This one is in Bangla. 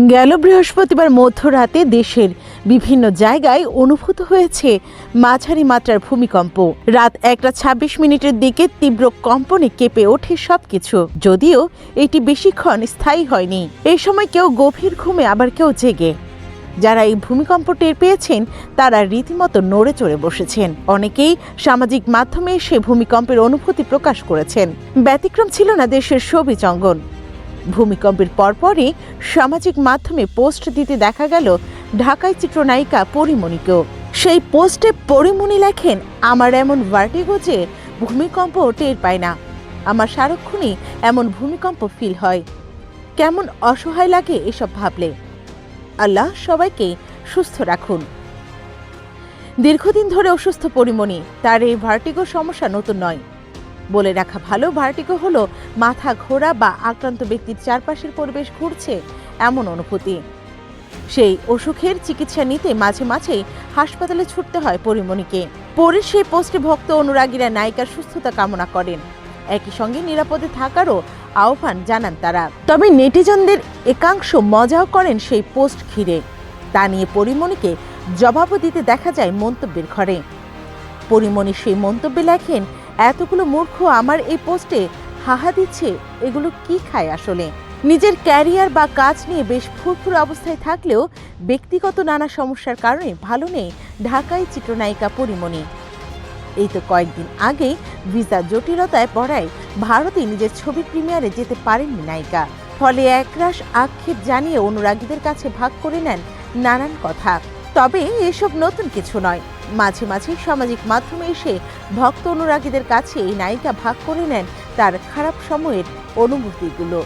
গেল বৃহস্পতিবার মধ্যরাতে দেশের বিভিন্ন জায়গায় অনুভূত হয়েছে মাঝারি মাত্রার ভূমিকম্প। রাত একটা ছাব্বিশ মিনিটের দিকে তীব্র কম্পনে কেঁপে ওঠে সবকিছু। যদিও এটি বেশিক্ষণ স্থায়ী হয়নি। এই সময় কেউ গভীর ঘুমে, আবার কেউ জেগে। যারা এই ভূমিকম্প টের পেয়েছেন, তারা রীতিমতো নড়ে চড়ে বসেছেন। অনেকেই সামাজিক মাধ্যমে সে ভূমিকম্পের অনুভূতি প্রকাশ করেছেন। ব্যতিক্রম ছিল না দেশের সবিজ অঙ্গন ভূমিকম্পের পরপরই সামাজিক মাধ্যমে পোস্ট দিতে দেখা গেল ঢাকায় চিত্রনায়িকা পরিমণিকেও সেই পোস্টে পরিমণি লেখেন, আমার এমন ভার্টিগো যে ভূমিকম্প টের পায় না। আমার সারাক্ষণই এমন ভূমিকম্প ফিল হয়। কেমন অসহায় লাগে এসব ভাবলে। আল্লাহ সবাইকে সুস্থ রাখুন। দীর্ঘদিন ধরে অসুস্থ পরিমণি, তার এই ভার্টিগো সমস্যা নতুন নয়। বলে রাখা ভালো ভার্টিগো হলো মাথা ঘোরা বা আক্রান্ত ব্যক্তির চারপাশের পরিবেশ ঘুরছে এমন অনুভূতি। সেই অসুখের চিকিৎসা নিতে মাঝে মাঝেই হাসপাতালে ছুটতে হয় পরিমণিকে। পরে সেই পোস্টে ভক্ত অনুরাগীরা নায়িকার সুস্থতা কামনা করেন। একই সঙ্গে নিরাপদে থাকারও আহ্বান জানান তারা। তবে নেটিজনদের একাংশ মজাও করেন সেই পোস্ট ঘিরে। তা নিয়ে পরিমণিকে জবাবও দিতে দেখা যায় মন্তব্যের ঘরে। পরিমণি সেই মন্তব্যে লেখেন এতগুলো মূর্খ আমার এই পোস্টে হাহা দিচ্ছে, এগুলো কি খায় আসলে? নিজের ক্যারিয়ার বা কাজ নিয়ে বেশ ফুরফুর অবস্থায় থাকলেও ব্যক্তিগত নানা সমস্যার কারণে ভালো নেই ঢাকায় চিত্রনায়িকা পরিমণি। এই তো কয়েকদিন আগেই ভিসা জটিলতায় পড়ায় ভারতে নিজের ছবি প্রিমিয়ারে যেতে পারেননি নায়িকা। ফলে একরাশ আক্ষেপ জানিয়ে অনুরাগীদের কাছে ভাগ করে নেন নানান কথা। তবে এসব নতুন কিছু নয়। মাঝে মাঝে সামাজিক মাধ্যমে এসে ভক্ত অনুরাগীদের কাছে এই নায়িকা ভাগ করে নেন তার খারাপ সময়ের অনুভূতিগুলো।